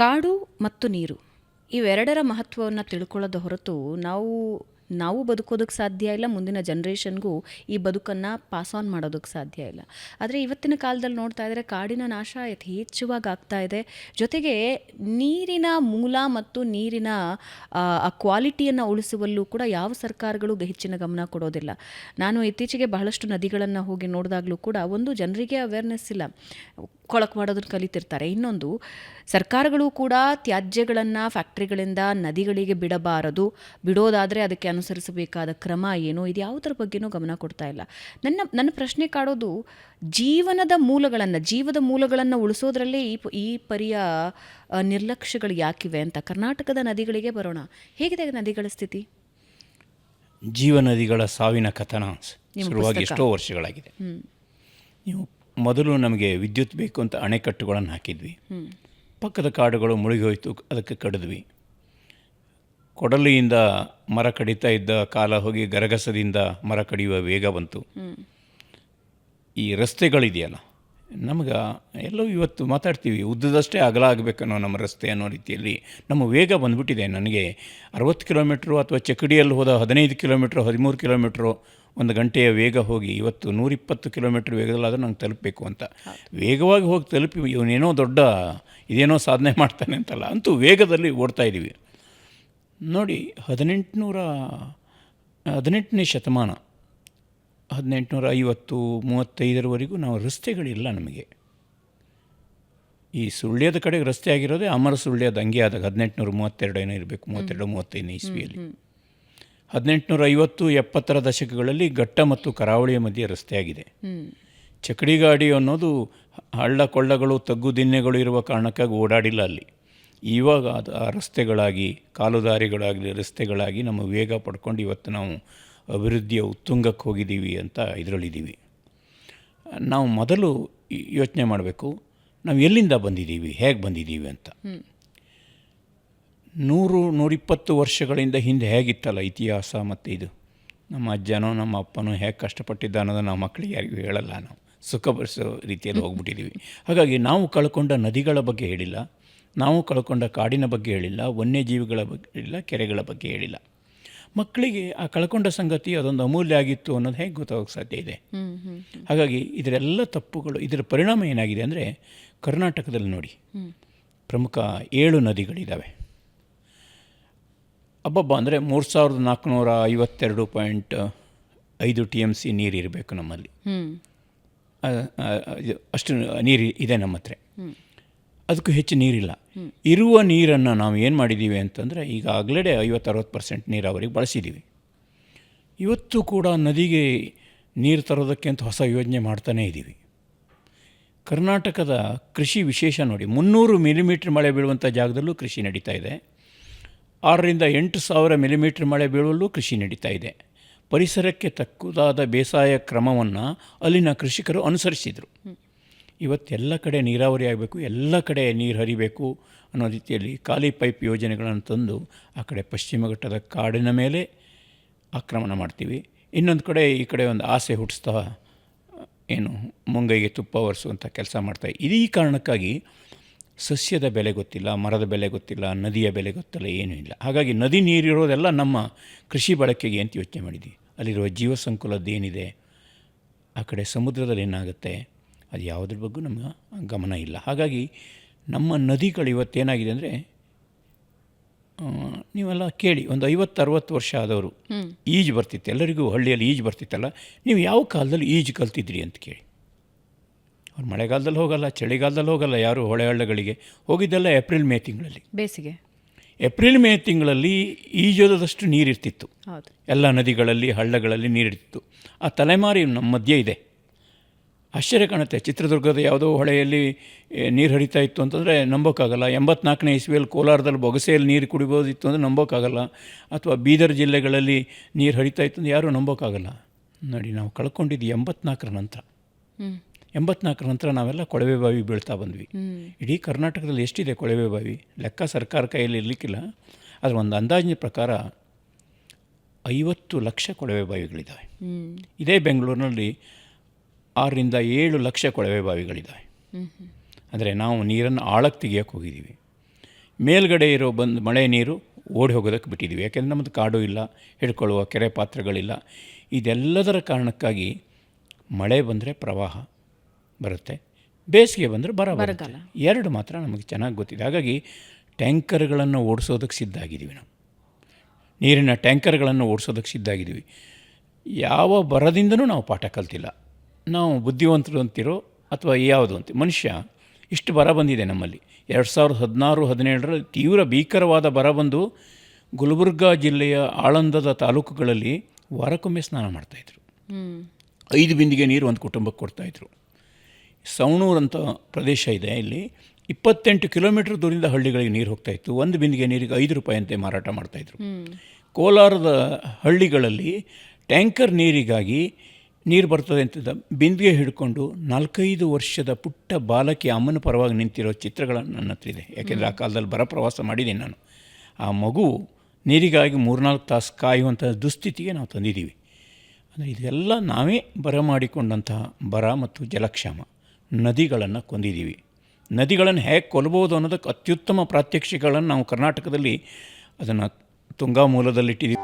ಕಾಡು ಮತ್ತು ನೀರು ಇವೆರಡರ ಮಹತ್ವವನ್ನು ತಿಳ್ಕೊಳ್ಳೋದು ಹೊರತು ನಾವು ನಾವು ಬದುಕೋದಕ್ಕೆ ಸಾಧ್ಯ ಇಲ್ಲ, ಮುಂದಿನ ಜನ್ರೇಷನ್ಗೂ ಈ ಬದುಕನ್ನು ಪಾಸ್ ಆನ್ ಮಾಡೋದಕ್ಕೆ ಸಾಧ್ಯ ಇಲ್ಲ. ಆದರೆ ಇವತ್ತಿನ ಕಾಲದಲ್ಲಿ ನೋಡ್ತಾ ಇದ್ದರೆ ಕಾಡಿನ ನಾಶ ಯಥೇಚ್ಛವಾಗಿ ಆಗ್ತಾ ಇದೆ. ಜೊತೆಗೆ ನೀರಿನ ಮೂಲ ಮತ್ತು ನೀರಿನ ಕ್ವಾಲಿಟಿಯನ್ನು ಉಳಿಸುವಲ್ಲೂ ಕೂಡ ಯಾವ ಸರ್ಕಾರಗಳು ಹೆಚ್ಚಿನ ಗಮನ ಕೊಡೋದಿಲ್ಲ. ನಾನು ಇತ್ತೀಚೆಗೆ ಬಹಳಷ್ಟು ನದಿಗಳನ್ನು ಹೋಗಿ ನೋಡಿದಾಗಲೂ ಕೂಡ ಒಂದು ಜನರಿಗೆ ಅವೇರ್ನೆಸ್ ಇಲ್ಲ. ಕೊಳಕು ಮಾಡೋದನ್ನು ಕಲಿತಿರ್ತಾರೆ. ಇನ್ನೊಂದು, ಸರ್ಕಾರಗಳು ಕೂಡ ತ್ಯಾಜ್ಯಗಳನ್ನು ಫ್ಯಾಕ್ಟ್ರಿಗಳಿಂದ ನದಿಗಳಿಗೆ ಬಿಡಬಾರದು. ಬಿಡೋದಾದರೆ ಅದಕ್ಕೆ ಅನುಸರಿಸಬೇಕಾದ ಕ್ರಮ ಏನು ಇದು ಯಾವುದರ ಬಗ್ಗೆನೂ ಗಮನ ಕೊಡ್ತಾ ಇಲ್ಲ. ನನ್ನ ನನ್ನ ಪ್ರಶ್ನೆ ಕಾಡೋದು ಜೀವನದ ಮೂಲಗಳನ್ನು ಜೀವದ ಮೂಲಗಳನ್ನು ಉಳಿಸೋದ್ರಲ್ಲೇ ಈ ಈ ಪರಿಯ ನಿರ್ಲಕ್ಷ್ಯಗಳು ಯಾಕಿವೆ ಅಂತ ಕರ್ನಾಟಕದ ನದಿಗಳಿಗೆ ಬರೋಣ. ಹೇಗಿದೆ ನದಿಗಳ ಸ್ಥಿತಿ? ಜೀವ ನದಿಗಳ ಸಾವಿನ ಕಥನ ಶುರುವಾಗಿ. ಎಷ್ಟೋ ವರ್ಷಗಳಾಗಿದೆ. ನೀವು ಮೊದಲು ನಮಗೆ ವಿದ್ಯುತ್ ಬೇಕು ಅಂತ ಅಣೆಕಟ್ಟುಗಳನ್ನು ಹಾಕಿದ್ವಿ. ಪಕ್ಕದ ಕಾಡುಗಳು ಮುಳುಗಿ ಹೋಯಿತು ಅದಕ್ಕೆ ಕಡಿದ್ವಿ. ಕೊಡಲಿಯಿಂದ ಮರ ಕಡಿತಾ ಇದ್ದ ಕಾಲ ಹೋಗಿ ಗರಗಸದಿಂದ ಮರ ಕಡಿಯುವ ವೇಗ ಬಂತು. ಈ ರಸ್ತೆಗಳಿದೆಯಲ್ಲ ನಮಗೆ ಎಲ್ಲವೂ ಇವತ್ತು ಮಾತಾಡ್ತೀವಿ ಉದ್ದದಷ್ಟೇ ಅಗಲ ಆಗಬೇಕನ್ನೋ ನಮ್ಮ ರಸ್ತೆ ಅನ್ನೋ ರೀತಿಯಲ್ಲಿ ನಮ್ಮ ವೇಗ ಬಂದ್ಬಿಟ್ಟಿದೆ. ನನಗೆ ಅರವತ್ತು ಕಿಲೋಮೀಟ್ರು ಅಥವಾ ಚಕಡಿಯಲ್ಲಿ ಹೋದ ಹದಿನೈದು ಕಿಲೋಮೀಟ್ರು ಹದಿಮೂರು ಕಿಲೋಮೀಟ್ರು ಒಂದು ಗಂಟೆಯ ವೇಗ ಹೋಗಿ ಇವತ್ತು ನೂರಿಪ್ಪತ್ತು ಕಿಲೋಮೀಟ್ರ್ ವೇಗದಲ್ಲಾದರೂ ನಂಗೆ ತಲುಪಬೇಕು ಅಂತ. ವೇಗವಾಗಿ ಹೋಗಿ ತಲುಪಿ ಇವನೇನೋ ದೊಡ್ಡ ಇದೇನೋ ಸಾಧನೆ ಮಾಡ್ತಾನೆ ಅಂತಲ್ಲ ಅಂತೂ ವೇಗದಲ್ಲಿ ಓಡ್ತಾ ಇದ್ದೀವಿ ನೋಡಿ ಹದಿನೆಂಟುನೂರ ಹದಿನೆಂಟನೇ ಶತಮಾನ ಹದಿನೆಂಟುನೂರ ಐವತ್ತು ಮೂವತ್ತೈದರವರೆಗೂ ನಾವು ರಸ್ತೆಗಳಿಲ್ಲ ನಮಗೆ. ಈ ಸುಳ್ಯದ ಕಡೆಗೆ ರಸ್ತೆ ಆಗಿರೋದೇ ಅಮರ ಸುಳ್ಯದ ಹಂಗೆ ಆದಾಗ ಹದಿನೆಂಟುನೂರ ಮೂವತ್ತೆರಡು ಏನೋ ಇರಬೇಕು ಮೂವತ್ತೆರಡು ಮೂವತ್ತೈದನೇ ಇಸ್ವಿಯಲ್ಲಿ. ಹದಿನೆಂಟುನೂರ ಐವತ್ತು ಎಪ್ಪತ್ತರ ದಶಕಗಳಲ್ಲಿ ಘಟ್ಟ ಮತ್ತು ಕರಾವಳಿಯ ಮಧ್ಯೆ ರಸ್ತೆ ಆಗಿದೆ. ಚಕಡಿ ಗಾಡಿ ಅನ್ನೋದು ಹಳ್ಳ ಕೊಳ್ಳಗಳು ತಗ್ಗು ದಿನ್ನೆಗಳು ಇರುವ ಕಾರಣಕ್ಕಾಗಿ ಓಡಾಡಿಲ್ಲ ಅಲ್ಲಿ. ಇವಾಗ ಅದು ಆ ರಸ್ತೆಗಳಾಗಿ ಕಾಲುದಾರಿಗಳಾಗಲಿ ರಸ್ತೆಗಳಾಗಿ ನಮ್ಮ ವೇಗ ಪಡ್ಕೊಂಡು ಇವತ್ತು ನಾವು ಅಭಿವೃದ್ಧಿಯ ಉತ್ತುಂಗಕ್ಕೆ ಹೋಗಿದ್ದೀವಿ ಅಂತ ಇದರಲ್ಲಿದ್ದೀವಿ. ನಾವು ಮೊದಲು ಯೋಚನೆ ಮಾಡಬೇಕು ನಾವು ಎಲ್ಲಿಂದ ಬಂದಿದ್ದೀವಿ ಹೇಗೆ ಬಂದಿದ್ದೀವಿ ಅಂತ. ನೂರು ನೂರಿಪ್ಪತ್ತು ವರ್ಷಗಳಿಂದ ಹಿಂದೆ ಹೇಗಿತ್ತಲ್ಲ ಇತಿಹಾಸ ಮತ್ತು ಇದು? ನಮ್ಮ ಅಜ್ಜನೋ ನಮ್ಮ ಅಪ್ಪನೋ ಹೇಗೆ ಕಷ್ಟಪಟ್ಟಿದ್ದ ಅನ್ನೋದನ್ನು ನಾವು ಮಕ್ಕಳಿಗೆ ಯಾರಿಗೂ ಹೇಳಲ್ಲ ನಾವು. ಸುಖ ಬರೆಸೋ ರೀತಿಯಲ್ಲಿ ಹೋಗ್ಬಿಟ್ಟಿದ್ದೀವಿ. ಹಾಗಾಗಿ ನಾವು ಕಳ್ಕೊಂಡ ನದಿಗಳ ಬಗ್ಗೆ ಹೇಳಿಲ್ಲ. ನಾವು ಕಳ್ಕೊಂಡ ಕಾಡಿನ ಬಗ್ಗೆ ಹೇಳಿಲ್ಲ ವನ್ಯಜೀವಿಗಳ ಬಗ್ಗೆ ಹೇಳಿಲ್ಲ ಕೆರೆಗಳ ಬಗ್ಗೆ ಹೇಳಿಲ್ಲ. ಮಕ್ಕಳಿಗೆ ಆ ಕಳ್ಕೊಂಡ ಸಂಗತಿ ಅದೊಂದು ಅಮೂಲ್ಯ ಆಗಿತ್ತು ಅನ್ನೋದು ಹೇಗೆ ಗೊತ್ತಾಗೋಕ್ಕೆ ಸಾಧ್ಯ ಇದೆ? ಹಾಗಾಗಿ ಇದರೆಲ್ಲ ತಪ್ಪುಗಳು ಇದರ ಪರಿಣಾಮ ಏನಾಗಿದೆ ಅಂದರೆ ಕರ್ನಾಟಕದಲ್ಲಿ ನೋಡಿ ಪ್ರಮುಖ ಏಳು ನದಿಗಳಿದ್ದಾವೆ ಅಬ್ಬಬ್ಬ ಅಂದರೆ ಮೂರು ಸಾವಿರದ ನಾಲ್ಕುನೂರ ಐವತ್ತೆರಡು ಪಾಯಿಂಟ್ ಐದು ಟಿ ಎಂ ಸಿ ನೀರು ಇರಬೇಕು ನಮ್ಮಲ್ಲಿ. ಅಷ್ಟು ನೀರು ಇದೆ ನಮ್ಮ ಹತ್ರ. ಅದಕ್ಕೂ ಹೆಚ್ಚು ನೀರಿಲ್ಲ. ಇರುವ ನೀರನ್ನು ನಾವು ಏನು ಮಾಡಿದ್ದೀವಿ ಅಂತಂದರೆ, ಈಗಾಗಲೇ ಐವತ್ತು ಐವತ್ತರವತ್ತು ಪರ್ಸೆಂಟ್ ನೀರಾವರಿಗೆ ಬಳಸಿದ್ದೀವಿ ಇವತ್ತು ಕೂಡ ನದಿಗೆ ನೀರು ತರೋದಕ್ಕೆ ಅಂತ ಹೊಸ ಯೋಜನೆ ಮಾಡ್ತಾನೇ ಇದ್ದೀವಿ ಕರ್ನಾಟಕದ ಕೃಷಿ ವಿಶೇಷ ನೋಡಿ, ಮುನ್ನೂರು ಮಿಲಿಮೀಟ್ರ್ ಮಳೆ ಬೀಳುವಂಥ ಜಾಗದಲ್ಲೂ ಕೃಷಿ ನಡೀತಾ ಇದೆ. ಆರರಿಂದ ಎಂಟು ಸಾವಿರ ಮಿಲಿಮೀಟ್ರ್ ಮಳೆ ಬೀಳುವಲ್ಲೂ ಕೃಷಿ ನಡೀತಾ ಇದೆ. ಪರಿಸರಕ್ಕೆ ತಕ್ಕುದಾದ ಬೇಸಾಯ ಕ್ರಮವನ್ನು ಅಲ್ಲಿನ ಕೃಷಿಕರು ಅನುಸರಿಸಿದರು. ಇವತ್ತೆಲ್ಲ ಕಡೆ ನೀರಾವರಿ ಆಗಬೇಕು, ಎಲ್ಲ ಕಡೆ ನೀರು ಹರಿಬೇಕು ಅನ್ನೋ ರೀತಿಯಲ್ಲಿ ಖಾಲಿ ಪೈಪ್ ಯೋಜನೆಗಳನ್ನು ತಂದು ಆ ಕಡೆ ಪಶ್ಚಿಮ ಘಟ್ಟದ ಕಾಡಿನ ಮೇಲೆ ಆಕ್ರಮಣ ಮಾಡ್ತೀವಿ. ಇನ್ನೊಂದು ಕಡೆ ಈ ಕಡೆ ಒಂದು ಆಸೆ ಹುಟ್ಟಿಸ್ತಾ ಏನು, ಮುಂಗೈಗೆ ತುಪ್ಪ ಒರೆಸುವಂಥ ಕೆಲಸ ಮಾಡ್ತಾ ಇದೀ ಕಾರಣಕ್ಕಾಗಿ ಸಸ್ಯದ ಬೆಲೆ ಗೊತ್ತಿಲ್ಲ, ಮರದ ಬೆಲೆ ಗೊತ್ತಿಲ್ಲ, ನದಿಯ ಬೆಲೆ ಗೊತ್ತಿಲ್ಲ, ಏನೂ ಇಲ್ಲ. ಹಾಗಾಗಿ ನದಿ ನೀರಿರೋದೆಲ್ಲ ನಮ್ಮ ಕೃಷಿ ಬಳಕೆಗೆ ಅಂತ ಯೋಚನೆ ಮಾಡಿದ್ವಿ. ಅಲ್ಲಿರುವ ಜೀವ ಏನಿದೆ, ಆ ಕಡೆ ಸಮುದ್ರದಲ್ಲಿ ಏನಾಗುತ್ತೆ ಅದು ಯಾವುದ್ರ ಬಗ್ಗೆ ನಮ್ಮ ಗಮನ ಇಲ್ಲ. ಹಾಗಾಗಿ ನಮ್ಮ ನದಿಗಳು ಇವತ್ತೇನಾಗಿದೆ ಅಂದರೆ ನೀವೆಲ್ಲ ಕೇಳಿ ಒಂದು ಐವತ್ತು ಅರವತ್ತು ವರ್ಷ ಆದವರು ಈಜು ಬರ್ತಿತ್ತು. ಎಲ್ಲರಿಗೂ ಹಳ್ಳಿಯಲ್ಲಿ ಈಜು ಬರ್ತಿತ್ತಲ್ಲ. ನೀವು ಯಾವ ಕಾಲದಲ್ಲಿ ಈಜು ಕಲ್ತಿದ್ರಿ ಅಂತ ಕೇಳಿ. ಅವ್ರು ಮಳೆಗಾಲದಲ್ಲಿ ಹೋಗಲ್ಲ ಚಳಿಗಾಲದಲ್ಲಿ ಹೋಗಲ್ಲ ಯಾರು ಹೊಳೆ ಹಳ್ಳಗಳಿಗೆ. ಹೋಗಿದ್ದೆಲ್ಲ ಏಪ್ರಿಲ್ ಮೇ ತಿಂಗಳಲ್ಲಿ. ಬೇಸಿಗೆ. ಏಪ್ರಿಲ್ ಮೇ ತಿಂಗಳಲ್ಲಿ ಈಜೋದಷ್ಟು ನೀರಿರ್ತಿತ್ತು. ಎಲ್ಲ ನದಿಗಳಲ್ಲಿ ಹಳ್ಳಗಳಲ್ಲಿ ನೀರಿರ್ತಿತ್ತು. ಆ ತಲೆಮಾರಿ ನಮ್ಮ ಮಧ್ಯೆ ಇದೆ. ಆಶ್ಚರ್ಯ ಕಾಣುತ್ತೆ. ಚಿತ್ರದುರ್ಗದ ಯಾವುದೋ ಹೊಳೆಯಲ್ಲಿ ನೀರು ಹರಿತಾ ಇತ್ತು ಅಂತಂದರೆ ನಂಬೋಕ್ಕಾಗಲ್ಲ. ಎಂಬತ್ನಾಲ್ಕನೇ ಇಸ್ವಿಯಲ್ಲಿ ಕೋಲಾರದಲ್ಲಿ ಬೊಗಸೆಯಲ್ಲಿ ನೀರು ಕುಡಿಬೋದಿತ್ತು ಅಂದರೆ ನಂಬೋಕ್ಕಾಗಲ್ಲ. ಅಥವಾ ಬೀದರ್ ಜಿಲ್ಲೆಗಳಲ್ಲಿ ನೀರು ಹರಿತಾ ಇತ್ತು ಅಂದರೆ ಯಾರೂ ನಂಬೋಕ್ಕಾಗಲ್ಲ. ನೋಡಿ ನಾವು ಕಳ್ಕೊಂಡಿದ್ದು ಎಂಬತ್ನಾಲ್ಕರ ನಂತರ. ಎಂಬತ್ನಾಲ್ಕರ ನಂತರ ನಾವೆಲ್ಲ ಕೊಳವೆ ಬಾವಿ ಬೀಳ್ತಾ ಬಂದ್ವಿ. ಇಡೀ ಕರ್ನಾಟಕದಲ್ಲಿ ಎಷ್ಟಿದೆ ಕೊಳವೆ ಬಾವಿ? ಲೆಕ್ಕ ಸರ್ಕಾರ ಕೈಯಲ್ಲಿ ಇರಲಿಕ್ಕಿಲ್ಲ. ಆದರೆ ಒಂದು ಅಂದಾಜಿನ ಪ್ರಕಾರ ಐವತ್ತು ಲಕ್ಷ ಕೊಳವೆ ಬಾವಿಗಳಿದ್ದಾವೆ. ಇದೇ ಬೆಂಗಳೂರಿನಲ್ಲಿ ಆರರಿಂದ ಏಳು ಲಕ್ಷ ಕೊಳವೆ ಬಾವಿಗಳಿದ್ದಾವೆ. ಅಂದರೆ ನಾವು ನೀರನ್ನು ಆಳಕ್ಕೆ ತೆಗಿಯೋಕ್ಕೆ ಹೋಗಿದ್ದೀವಿ. ಮೇಲ್ಗಡೆ ಇರೋ ಬಂದು ಮಳೆ ನೀರು ಓಡಿ ಹೋಗೋದಕ್ಕೆ ಬಿಟ್ಟಿದ್ದೀವಿ. ಯಾಕೆಂದರೆ ನಮ್ಮದು ಕಾಡು ಇಲ್ಲ ಹಿಡ್ಕೊಳ್ಳುವ ಕೆರೆ ಪಾತ್ರಗಳಿಲ್ಲ. ಇದೆಲ್ಲದರ ಕಾರಣಕ್ಕಾಗಿ ಮಳೆ ಬಂದರೆ ಪ್ರವಾಹ ಬರುತ್ತೆ ಬೇಸಿಗೆ ಬಂದರೆ ಬರ ಬರಗಾಲ. ಎರಡು ಮಾತ್ರ ನಮಗೆ ಚೆನ್ನಾಗಿ ಗೊತ್ತಿದೆ. ಹಾಗಾಗಿ ಟ್ಯಾಂಕರ್ಗಳನ್ನು ಓಡಿಸೋದಕ್ಕೆ ಸಿದ್ಧ ಆಗಿದ್ದೀವಿ ನಾವು. ನೀರಿನ ಟ್ಯಾಂಕರ್ಗಳನ್ನು ಓಡಿಸೋದಕ್ಕೆ ಸಿದ್ಧ ಆಗಿದ್ದೀವಿ. ಯಾವ ಬರದಿಂದನೂ ನಾವು ಪಾಠ ಕಲ್ತಿಲ್ಲ. ನಾವು ಬುದ್ಧಿವಂತರು ಅಂತಿರೋ ಅಥವಾ ಯಾವುದು ಅಂತ ಮನುಷ್ಯ ಇಷ್ಟು ಬರ ಬಂದಿದೆ ನಮ್ಮಲ್ಲಿ. ಎರಡು ಸಾವಿರದ ಹದಿನಾರು ಹದಿನೇಳರಲ್ಲಿ ತೀವ್ರ ಭೀಕರವಾದ ಬರ ಬಂದು ಗುಲ್ಬರ್ಗಾ ಜಿಲ್ಲೆಯ ಆಳಂದದ ತಾಲೂಕುಗಳಲ್ಲಿ ವಾರಕ್ಕೊಮ್ಮೆ ಸ್ನಾನ ಮಾಡ್ತಾಯಿದ್ರು ಐದು ಬಿಂದಿಗೆ ನೀರು ಒಂದು ಕುಟುಂಬಕ್ಕೆ ಕೊಡ್ತಾಯಿದ್ರು ಸವಣೂರು ಅಂತ ಪ್ರದೇಶ ಇದೆ ಇಲ್ಲಿ. ಇಪ್ಪತ್ತೆಂಟು ಕಿಲೋಮೀಟರ್ ದೂರದಿಂದ ಹಳ್ಳಿಗಳಿಗೆ ನೀರು ಹೋಗ್ತಾಯಿತ್ತು ಒಂದು ಬಿಂದಿಗೆ ನೀರಿಗೆ ಐದು ರೂಪಾಯಿಯಂತೆ ಮಾರಾಟ ಮಾಡ್ತಾಯಿದ್ರು ಕೋಲಾರದ ಹಳ್ಳಿಗಳಲ್ಲಿ ಟ್ಯಾಂಕರ್ ನೀರಿಗಾಗಿ ನೀರು ಬರ್ತದೆ ಅಂತ ಬಿಂದಿಗೆ ಹಿಡ್ಕೊಂಡು ನಾಲ್ಕೈದು ವರ್ಷದ ಪುಟ್ಟ ಬಾಲಕಿ ಅಮ್ಮನ ಪರವಾಗಿ ನಿಂತಿರೋ ಚಿತ್ರಗಳನ್ನು ನನ್ನ ಹತ್ರ ಇದೆ. ಯಾಕೆಂದರೆ ಆ ಕಾಲದಲ್ಲಿ ಬರ ಪ್ರವಾಸ ಮಾಡಿದ್ದೀನಿ ನಾನು. ಆ ಮಗು ನೀರಿಗಾಗಿ ಮೂರ್ನಾಲ್ಕು ತಾಸು ಕಾಯುವಂಥ ದುಸ್ಥಿತಿಗೆ ನಾವು ತಂದಿದ್ದೀವಿ. ಅಂದರೆ ಇದೆಲ್ಲ ನಾವೇ ಬರ ಮಾಡಿಕೊಂಡಂತಹ ಬರ ಮತ್ತು ಜಲಕ್ಷಾಮ ನದಿಗಳನ್ನು ಕೊಂದಿದ್ದೀವಿ. ನದಿಗಳನ್ನು ಹೇಗೆ ಕೊಲ್ಬೋದು ಅನ್ನೋದಕ್ಕೆ ಅತ್ಯುತ್ತಮ ಪ್ರಾತ್ಯಕ್ಷಿಕಗಳನ್ನು ನಾವು ಕರ್ನಾಟಕದಲ್ಲಿ ಅದನ್ನು ತುಂಗಾ ಮೂಲದಲ್ಲಿಟ್ಟಿದ್ದೀವಿ.